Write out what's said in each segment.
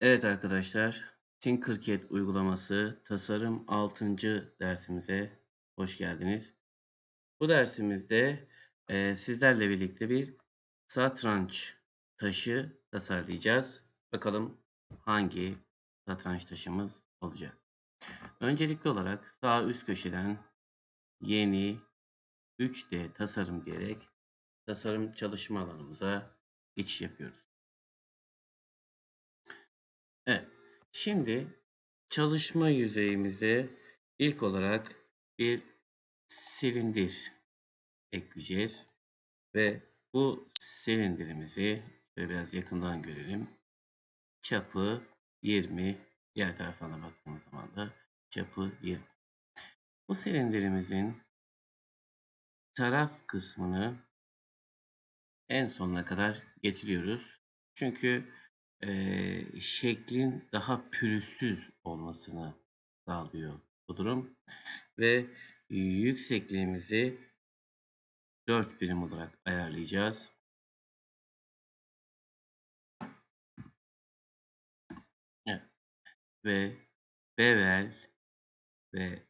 Evet arkadaşlar, Tinkercad uygulaması tasarım 6. dersimize hoş geldiniz. Bu dersimizde e, sizlerle birlikte bir satranç taşı tasarlayacağız. Bakalım hangi satranç taşımız olacak. Öncelikli olarak sağ üst köşeden yeni 3D tasarım diyerek tasarım çalışma alanımıza geçiş yapıyoruz. Şimdi çalışma yüzeyimize ilk olarak bir silindir ekleyeceğiz. Ve bu silindirimizi şöyle biraz yakından görelim. Çapı 20. Diğer taraftan baktığımız zaman da çapı 20. Bu silindirimizin taraf kısmını en sonuna kadar getiriyoruz. Çünkü e, şeklin daha pürüzsüz olmasını sağlıyor bu durum. Ve yüksekliğimizi 4 birim olarak ayarlayacağız. Evet. Ve bevel ve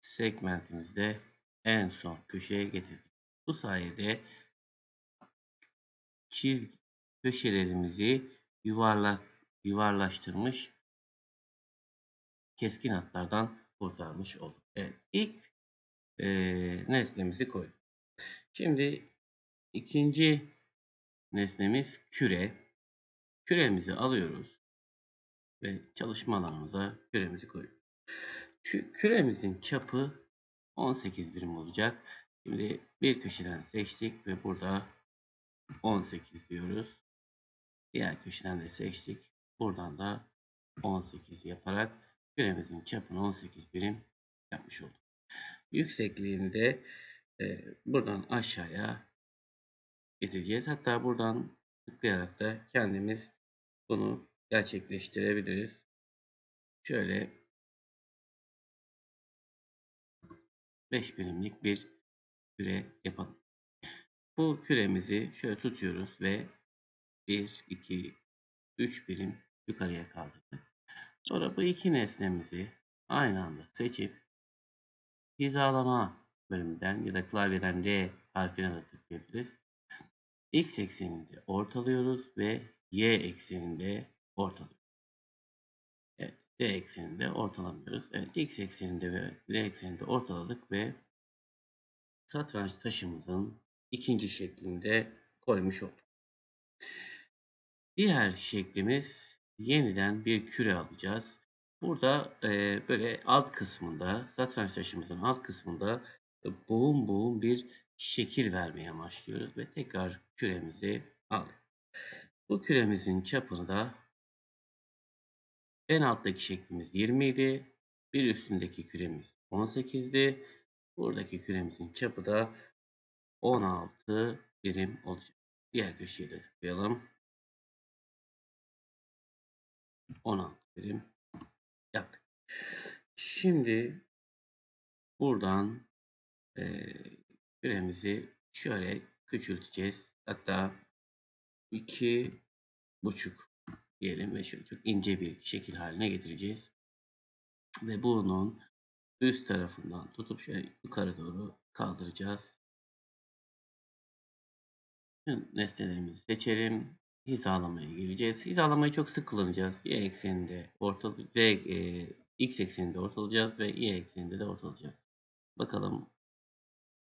segmentimizi de en son köşeye getirdik. Bu sayede çizgi köşelerimizi yuvarlak yuvarlaştırmış keskin hatlardan kurtarmış olduk. Evet, ilk e, nesnemizi koyduk. Şimdi ikinci nesnemiz küre. Küremizi alıyoruz ve çalışma alanımıza küremizi koyuyoruz. Küremizin çapı 18 birim olacak. Şimdi bir köşeden seçtik ve burada 18 diyoruz. Diğer köşeden de seçtik. Buradan da 18 yaparak küremizin çapını 18 birim yapmış olduk. Yüksekliğini de e, buradan aşağıya getireceğiz. Hatta buradan tıklayarak da kendimiz bunu gerçekleştirebiliriz. Şöyle 5 birimlik bir küre yapalım. Bu küremizi şöyle tutuyoruz ve 1, 2, 3 birim yukarıya kaldırdık. Sonra bu iki nesnemizi aynı anda seçip hizalama bölümünden ya da klavyeden D harfine de tıklayabiliriz. X ekseninde ortalıyoruz ve Y ekseninde ortalıyoruz. Evet, D ekseninde ortalamıyoruz. Evet, X ekseninde ve D ekseninde ortaladık ve satranç taşımızın ikinci şeklinde koymuş olduk. Diğer şeklimiz yeniden bir küre alacağız. Burada e, böyle alt kısmında satranç taşımızın alt kısmında e, boğum boğum bir şekil vermeye amaçlıyoruz ve tekrar küremizi aldık. Bu küremizin çapını da en alttaki şeklimiz 20 idi. Bir üstündeki küremiz 18'di. Buradaki küremizin çapı da 16 birim olacak. Diğer köşeye de tıklayalım. 16 birim yaptık. Şimdi buradan e, küremizi şöyle küçülteceğiz. Hatta iki buçuk diyelim ve şöyle çok ince bir şekil haline getireceğiz. Ve bunun üst tarafından tutup şöyle yukarı doğru kaldıracağız. Nesnelerimizi seçelim hizalamaya geleceğiz. Hizalamayı çok sık kullanacağız. Y ekseninde orta Z e, x ekseninde ortalayacağız ve y ekseninde de ortalayacağız. Bakalım.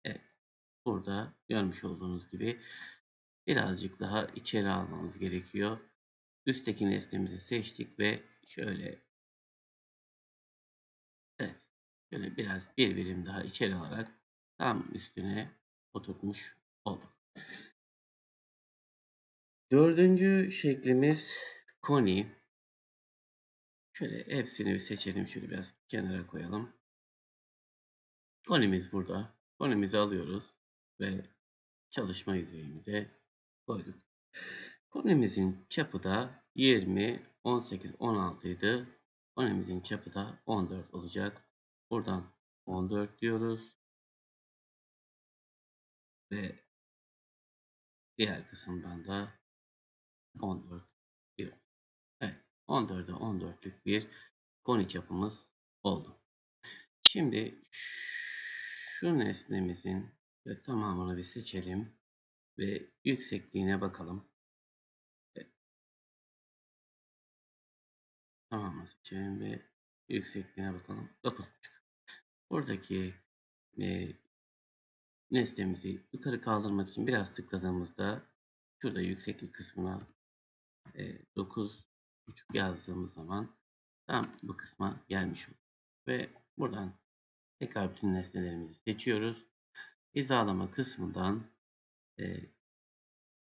Evet. Burada görmüş olduğunuz gibi birazcık daha içeri almamız gerekiyor. Üstteki nesnemizi seçtik ve şöyle Evet. Şöyle biraz bir birim daha içeri alarak tam üstüne oturtmuş olduk. Dördüncü şeklimiz koni. Şöyle hepsini bir seçelim. Şöyle biraz kenara koyalım. Konimiz burada. Konimizi alıyoruz ve çalışma yüzeyimize koyduk. Konimizin çapı da 20, 18, 16 idi. Konimizin çapı da 14 olacak. Buradan 14 diyoruz. Ve diğer kısımdan da 14 diyor. Evet. 14'e 14'lük bir koni çapımız oldu. Şimdi şu nesnemizin ve tamamını bir seçelim ve yüksekliğine bakalım. Evet. Tamamını seçelim ve yüksekliğine bakalım. 9.5. Buradaki e, nesnemizi yukarı kaldırmak için biraz tıkladığımızda şurada yükseklik kısmına e, 9.5 yazdığımız zaman tam bu kısma gelmiş olur. Ve buradan tekrar bütün nesnelerimizi seçiyoruz. Hizalama kısmından e,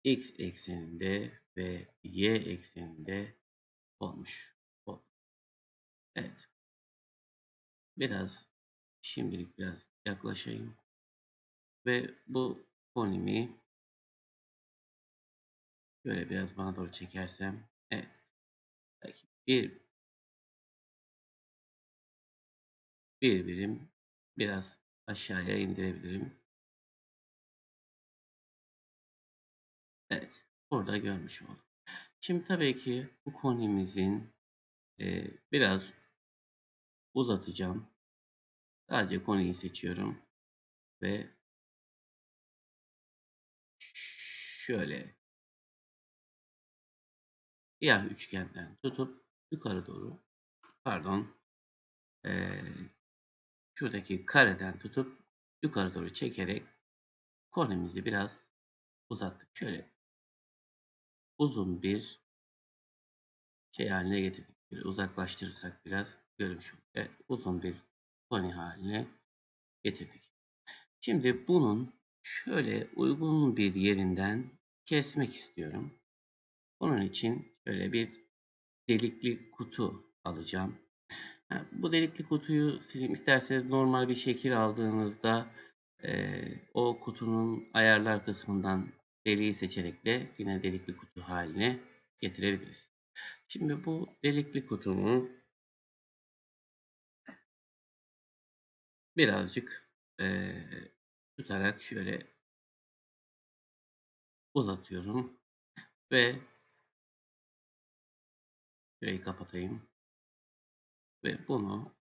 x ekseninde ve y ekseninde olmuş. Evet. Biraz şimdilik biraz yaklaşayım. Ve bu konimi şöyle biraz bana doğru çekersem evet. Belki bir bir birim biraz aşağıya indirebilirim. Evet. Burada görmüş olduk. Şimdi tabii ki bu konimizin e, biraz uzatacağım. Sadece konuyu seçiyorum ve şöyle siyah üçgenden tutup yukarı doğru pardon ee, şuradaki kareden tutup yukarı doğru çekerek konumuzu biraz uzattık. Şöyle uzun bir şey haline getirdik. Böyle uzaklaştırırsak biraz görmüş olduk. Evet, uzun bir koni haline getirdik. Şimdi bunun şöyle uygun bir yerinden kesmek istiyorum. Onun için şöyle bir delikli kutu alacağım. bu delikli kutuyu sileyim. İsterseniz normal bir şekil aldığınızda e, o kutunun ayarlar kısmından deliği seçerek de yine delikli kutu haline getirebiliriz. Şimdi bu delikli kutumu birazcık e, tutarak şöyle uzatıyorum ve şurayı kapatayım ve bunu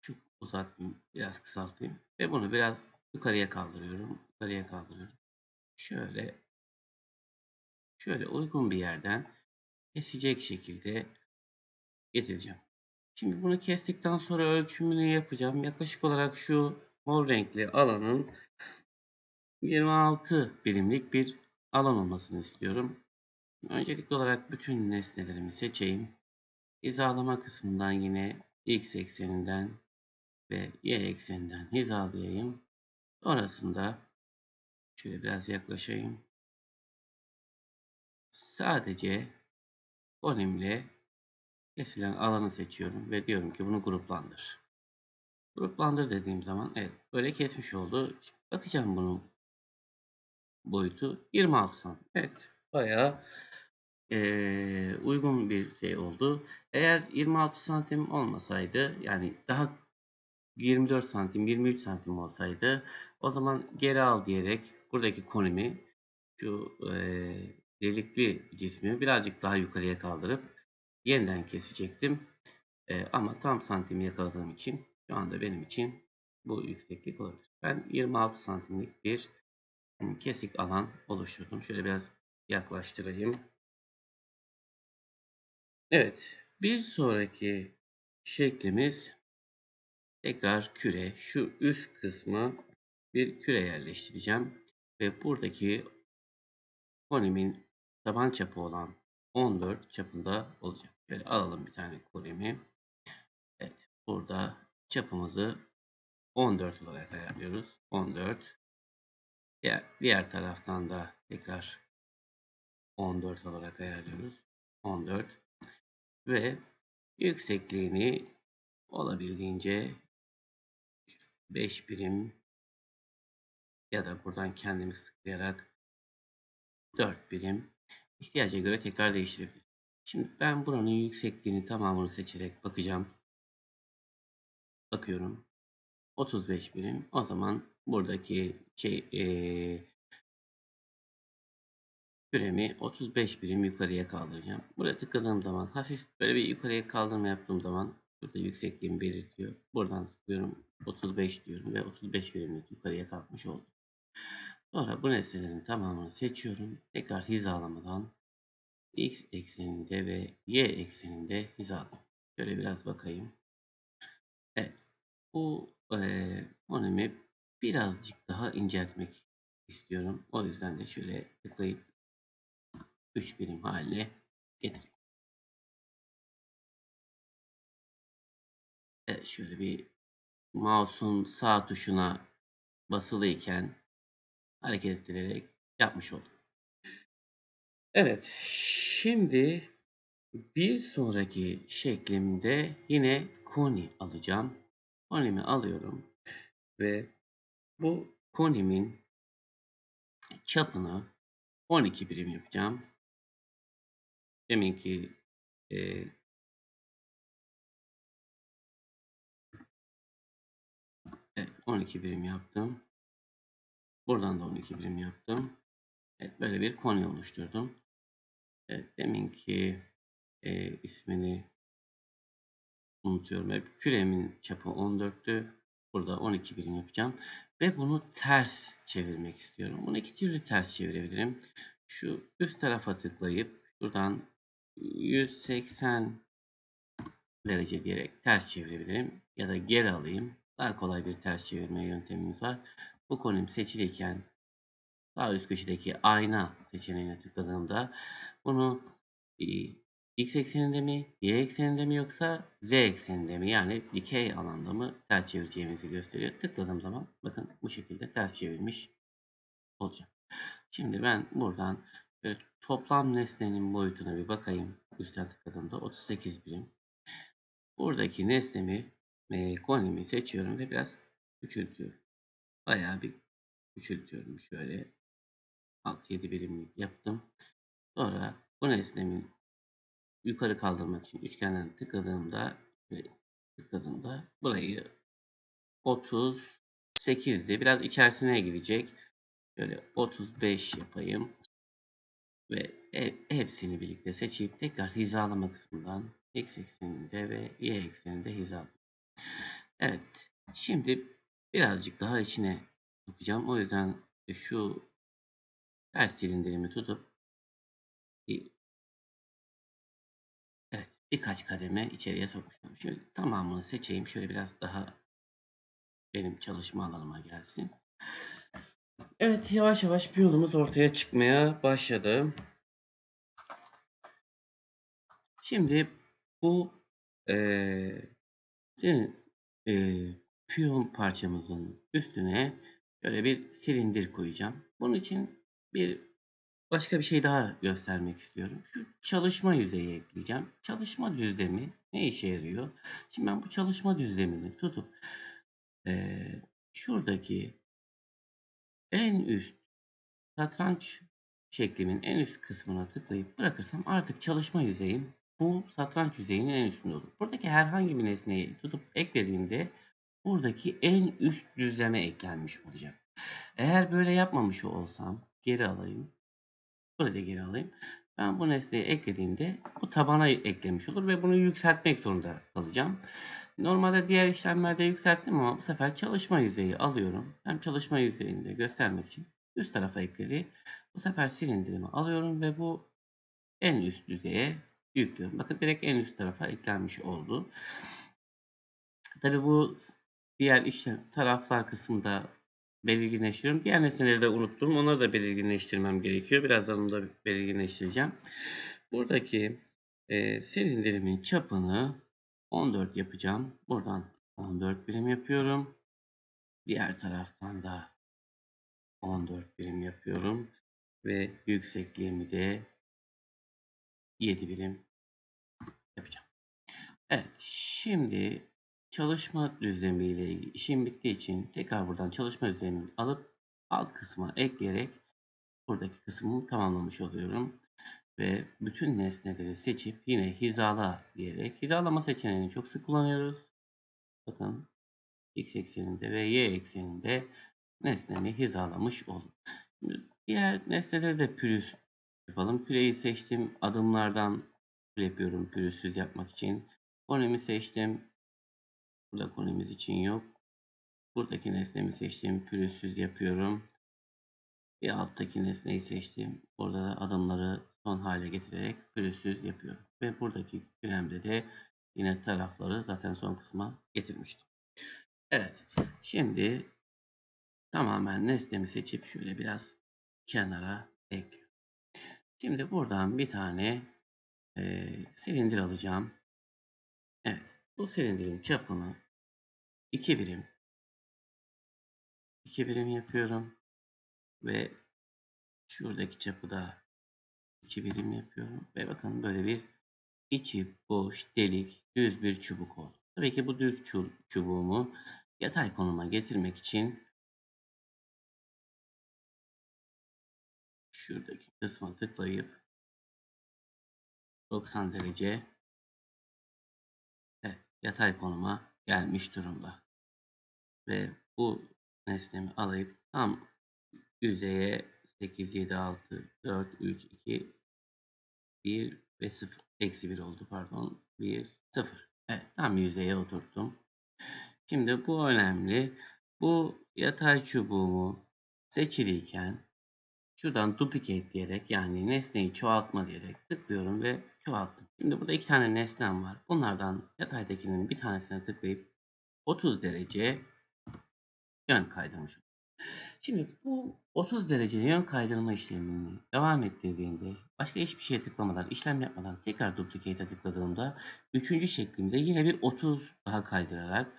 çok uzatmayayım biraz kısaltayım ve bunu biraz yukarıya kaldırıyorum yukarıya kaldırıyorum şöyle şöyle uygun bir yerden kesecek şekilde getireceğim. Şimdi bunu kestikten sonra ölçümünü yapacağım. Yaklaşık olarak şu mor renkli alanın 26 birimlik bir alan olmasını istiyorum. Öncelikli olarak bütün nesnelerimi seçeyim. Hizalama kısmından yine x ekseninden ve y ekseninden hizalayayım. Sonrasında şöyle biraz yaklaşayım. Sadece konimle kesilen alanı seçiyorum ve diyorum ki bunu gruplandır. Gruplandır dediğim zaman evet böyle kesmiş oldu. Şimdi bakacağım bunun boyutu 26 santim. Evet bayağı e, uygun bir şey oldu. Eğer 26 santim olmasaydı yani daha 24 santim 23 santim olsaydı o zaman geri al diyerek buradaki konumi şu e, delikli cismi birazcık daha yukarıya kaldırıp yeniden kesecektim. E, ama tam santimi yakaladığım için şu anda benim için bu yükseklik olabilir. Ben 26 santimlik bir kesik alan oluşturdum. Şöyle biraz yaklaştırayım. Evet. Bir sonraki şeklimiz tekrar küre. Şu üst kısmı bir küre yerleştireceğim. Ve buradaki konimin taban çapı olan 14 çapında olacak. Şöyle alalım bir tane konimi. Evet. Burada çapımızı 14 olarak ayarlıyoruz. 14. Diğer, diğer taraftan da tekrar 14 olarak ayarlıyoruz. 14 ve yüksekliğini olabildiğince 5 birim ya da buradan kendimiz tıklayarak 4 birim ihtiyaca göre tekrar değiştirebiliriz. Şimdi ben buranın yüksekliğini tamamını seçerek bakacağım. Bakıyorum. 35 birim. O zaman buradaki şey ee, küremi 35 birim yukarıya kaldıracağım. Buraya tıkladığım zaman hafif böyle bir yukarıya kaldırma yaptığım zaman burada yüksekliğimi belirtiyor. Buradan tıklıyorum 35 diyorum ve 35 birimlik yukarıya kalkmış oldu. Sonra bu nesnelerin tamamını seçiyorum. Tekrar hizalamadan x ekseninde ve y ekseninde hizalı. Şöyle biraz bakayım. Evet. Bu e, fonemi birazcık daha inceltmek istiyorum. O yüzden de şöyle tıklayıp 3 birim haline getireyim. Evet, şöyle bir mouse'un sağ tuşuna basılıyken hareket ettirerek yapmış oldum. Evet, şimdi bir sonraki şeklimde yine koni alacağım. Konimi alıyorum ve bu konimin çapını 12 birim yapacağım. Deminki e, evet, 12 birim yaptım. Buradan da 12 birim yaptım. Evet, böyle bir koni oluşturdum. Evet, deminki e, ismini unutuyorum hep. Küremin çapı 14'tü. Burada 12 birim yapacağım. Ve bunu ters çevirmek istiyorum. Bunu iki türlü ters çevirebilirim. Şu üst tarafa tıklayıp şuradan 180 derece diyerek ters çevirebilirim. Ya da geri alayım. Daha kolay bir ters çevirme yöntemimiz var. Bu konum seçiliyken sağ üst köşedeki ayna seçeneğine tıkladığımda bunu x ekseninde mi, y ekseninde mi yoksa z ekseninde mi yani dikey alanda mı ters çevireceğimizi gösteriyor. Tıkladığım zaman bakın bu şekilde ters çevirmiş olacak. Şimdi ben buradan toplam nesnenin boyutuna bir bakayım. Üstten tıkladığımda 38 birim. Buradaki nesnemi e, konimi seçiyorum ve biraz küçültüyorum. Bayağı bir küçültüyorum. Şöyle 6-7 birimlik yaptım. Sonra bu nesnemin yukarı kaldırmak için üçgenden tıkladığımda tıkladığımda burayı 38'di. Biraz içerisine girecek. Şöyle 35 yapayım. Ve hepsini birlikte seçip tekrar hizalama kısmından x ekseninde ve y ekseninde hizalı. Evet. Şimdi birazcık daha içine sokacağım. O yüzden şu ters silindirimi tutup Evet, birkaç kademe içeriye sokmuştum. Şöyle tamamını seçeyim. Şöyle biraz daha benim çalışma alanıma gelsin. Evet, yavaş yavaş piyonumuz ortaya çıkmaya başladı. Şimdi bu ee, senin ee, piyon parçamızın üstüne şöyle bir silindir koyacağım. Bunun için bir başka bir şey daha göstermek istiyorum. Şu çalışma yüzeyi ekleyeceğim. Çalışma düzlemi ne işe yarıyor? Şimdi ben bu çalışma düzlemini tutup e, şuradaki en üst satranç şeklimin en üst kısmına tıklayıp bırakırsam artık çalışma yüzeyim bu satranç yüzeyinin en üstünde olur. Buradaki herhangi bir nesneyi tutup eklediğimde buradaki en üst düzleme eklenmiş olacak. Eğer böyle yapmamış olsam geri alayım. Burayı geri alayım. Ben bu nesneyi eklediğimde bu tabana eklemiş olur ve bunu yükseltmek zorunda kalacağım. Normalde diğer işlemlerde yükselttim ama bu sefer çalışma yüzeyi alıyorum. Hem çalışma yüzeyini de göstermek için üst tarafa ekledi. Bu sefer silindirimi alıyorum ve bu en üst düzeye yüklüyorum. Bakın direkt en üst tarafa eklenmiş oldu. Tabi bu diğer işlem taraflar kısmında belirginleştiriyorum. Diğer nesneleri de unuttum. Onları da belirginleştirmem gerekiyor. Birazdan onu da belirginleştireceğim. Buradaki e, silindirimin çapını 14 yapacağım. Buradan 14 birim yapıyorum. Diğer taraftan da 14 birim yapıyorum. Ve yüksekliğimi de 7 birim yapacağım. Evet. Şimdi çalışma düzlemiyle ilgili işim bittiği için tekrar buradan çalışma düzlemini alıp alt kısma ekleyerek buradaki kısmımı tamamlamış oluyorum. Ve bütün nesneleri seçip yine hizala diyerek hizalama seçeneğini çok sık kullanıyoruz. Bakın x ekseninde ve y ekseninde nesnemi hizalamış oldum. Diğer nesneleri de pürüz yapalım. Küreyi seçtim. Adımlardan yapıyorum pürüzsüz yapmak için. Konemi seçtim. Burada konemiz için yok. Buradaki nesnemi seçtim. Pürüzsüz yapıyorum. Bir alttaki nesneyi seçtim. Burada da adımları son hale getirerek pürüzsüz yapıyorum. Ve buradaki küremde de yine tarafları zaten son kısma getirmiştim. Evet. Şimdi tamamen nesnemi seçip şöyle biraz kenara ekliyorum. Şimdi buradan bir tane e, silindir alacağım. Evet. Bu silindirin çapını 2 birim 2 birim yapıyorum. Ve şuradaki çapı da 2 birim yapıyorum. Ve bakın böyle bir içi boş, delik, düz bir çubuk oldu. Tabii ki bu düz çubuğumu yatay konuma getirmek için şuradaki kısma tıklayıp 90 derece evet, yatay konuma gelmiş durumda. Ve bu nesnemi alıp tam yüzeye 8, 7, 6, 4, 3, 2, 1 ve 0. Eksi 1 oldu pardon. 1, 0. Evet tam yüzeye oturttum. Şimdi bu önemli. Bu yatay çubuğumu seçiliyken şuradan duplicate diyerek yani nesneyi çoğaltma diyerek tıklıyorum ve çoğalttım. Şimdi burada iki tane nesnem var. Bunlardan yataydakinin bir tanesine tıklayıp 30 derece yön kaydırmış Şimdi bu 30 derece yön kaydırma işlemini devam ettirdiğimde başka hiçbir şeye tıklamadan, işlem yapmadan tekrar duplicate'e tıkladığımda üçüncü şeklimde yine bir 30 daha kaydırarak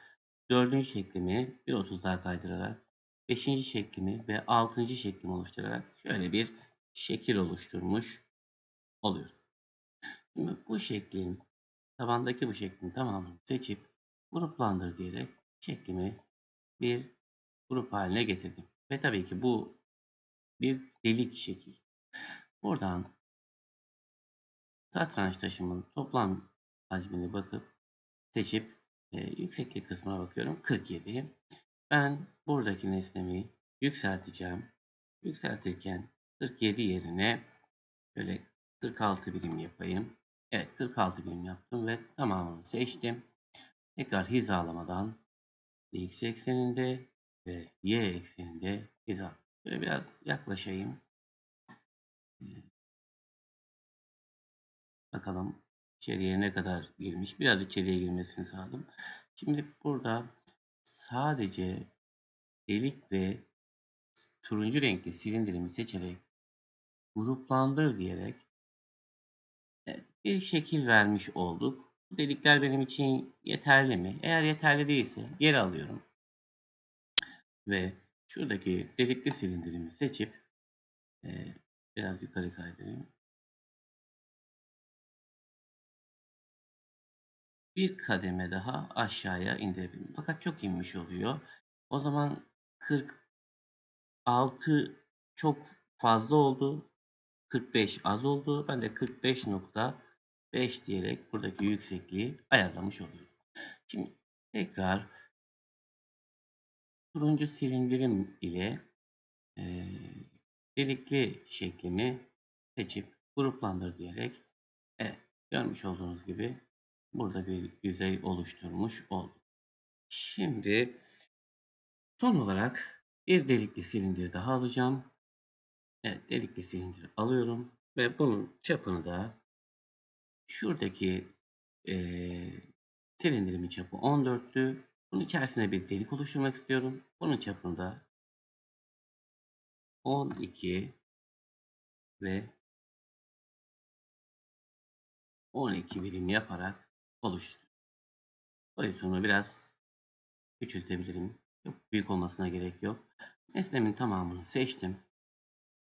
dördüncü şeklimi bir 30 daha kaydırarak beşinci şeklimi ve altıncı şeklimi oluşturarak şöyle bir şekil oluşturmuş oluyor. Şimdi bu şeklin tabandaki bu şeklin tamamını seçip gruplandır diyerek şeklimi bir grup haline getirdim. Ve tabii ki bu bir delik şekil. Buradan satranç taşımın toplam hacmini bakıp seçip e, yükseklik kısmına bakıyorum. 47. Ben buradaki nesnemi yükselteceğim. Yükseltirken 47 yerine böyle 46 birim yapayım. Evet 46 birim yaptım ve tamamını seçtim. Tekrar hizalamadan x ekseninde ve y ekseninde hizal. Böyle biraz yaklaşayım. Ee, bakalım içeriye ne kadar girmiş. Biraz içeriye girmesini sağladım. Şimdi burada sadece delik ve turuncu renkli silindirimi seçerek gruplandır diyerek evet, bir şekil vermiş olduk. Bu delikler benim için yeterli mi? Eğer yeterli değilse geri alıyorum ve şuradaki delikli silindirimi seçip e, biraz yukarı kaydırayım. Bir kademe daha aşağıya indirebilirim. Fakat çok inmiş oluyor. O zaman 46 çok fazla oldu. 45 az oldu. Ben de 45.5 diyerek buradaki yüksekliği ayarlamış oluyorum. Şimdi tekrar turuncu silindirim ile e, delikli şeklimi seçip gruplandır diyerek evet görmüş olduğunuz gibi burada bir yüzey oluşturmuş oldum. Şimdi son olarak bir delikli silindir daha alacağım. Evet delikli silindir alıyorum ve bunun çapını da şuradaki e, silindirimin çapı 14'tü. Bunun içerisine bir delik oluşturmak istiyorum. Bunun çapında 12 ve 12 birim yaparak oluşturuyorum. Boyutunu biraz küçültebilirim. Çok büyük olmasına gerek yok. Nesnemin tamamını seçtim.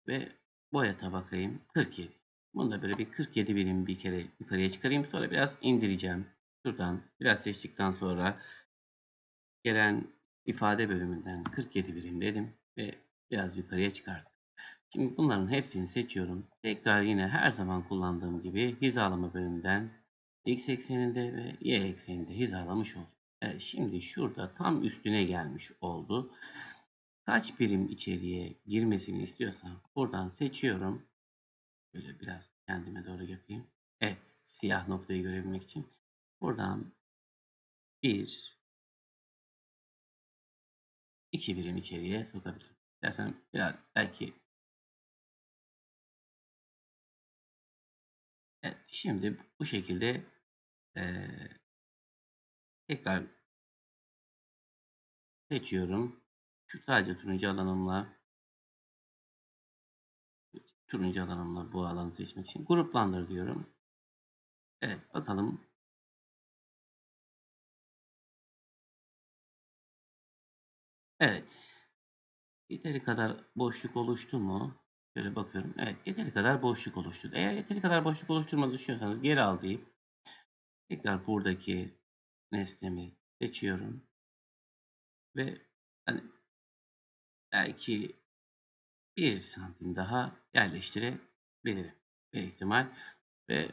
Ve boyata bakayım. 47. Bunu da böyle bir 47 birim bir kere yukarıya çıkarayım. Sonra biraz indireceğim. Şuradan biraz seçtikten sonra gelen ifade bölümünden 47 birim dedim ve biraz yukarıya çıkarttım. Şimdi bunların hepsini seçiyorum. Tekrar yine her zaman kullandığım gibi hizalama bölümünden x ekseninde ve y ekseninde hizalamış oldum. Evet, şimdi şurada tam üstüne gelmiş oldu. Kaç birim içeriye girmesini istiyorsam buradan seçiyorum Böyle biraz kendime doğru yapayım. Evet, siyah noktayı görebilmek için. Buradan bir, iki birim içeriye sokabilirim. İstersen biraz belki Evet, şimdi bu şekilde eee, tekrar seçiyorum. Şu sadece turuncu alanımla turuncu alanımla bu alanı seçmek için gruplandır diyorum. Evet bakalım. Evet. Yeteri kadar boşluk oluştu mu? Şöyle bakıyorum. Evet yeteri kadar boşluk oluştu. Eğer yeteri kadar boşluk oluşturmadığını düşünüyorsanız geri al deyip tekrar buradaki nesnemi seçiyorum. Ve hani belki bir santim daha yerleştirebilirim. Bir ihtimal. Ve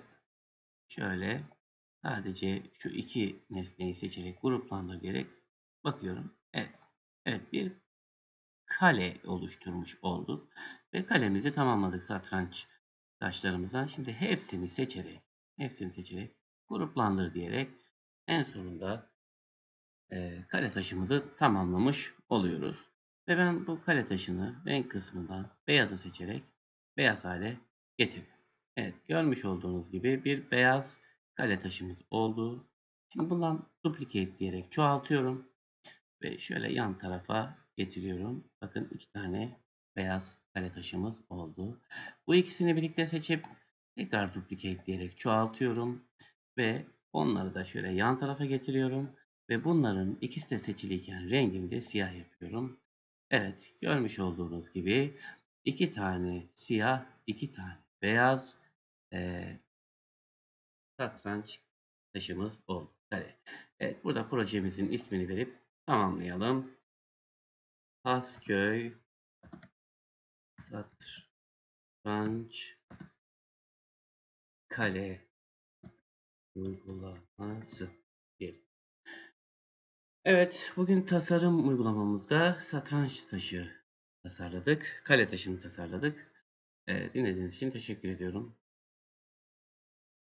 şöyle sadece şu iki nesneyi seçerek gruplandır diyerek bakıyorum. Evet. Evet bir kale oluşturmuş olduk. Ve kalemizi tamamladık satranç taşlarımızdan. Şimdi hepsini seçerek, hepsini seçerek gruplandır diyerek en sonunda e, kale taşımızı tamamlamış oluyoruz. Ve ben bu kale taşını renk kısmından beyazı seçerek beyaz hale getirdim. Evet görmüş olduğunuz gibi bir beyaz kale taşımız oldu. Şimdi bundan duplicate diyerek çoğaltıyorum. Ve şöyle yan tarafa getiriyorum. Bakın iki tane beyaz kare taşımız oldu. Bu ikisini birlikte seçip tekrar duplicate diyerek çoğaltıyorum. Ve onları da şöyle yan tarafa getiriyorum. Ve bunların ikisi de seçiliyken rengini de siyah yapıyorum. Evet görmüş olduğunuz gibi iki tane siyah, iki tane beyaz e, satranç taşımız oldu. Evet burada projemizin ismini verip tamamlayalım. Hasköy satranç kale uygulaması diyelim. Evet, bugün tasarım uygulamamızda satranç taşı tasarladık. Kale taşını tasarladık. Ee, dinlediğiniz için teşekkür ediyorum.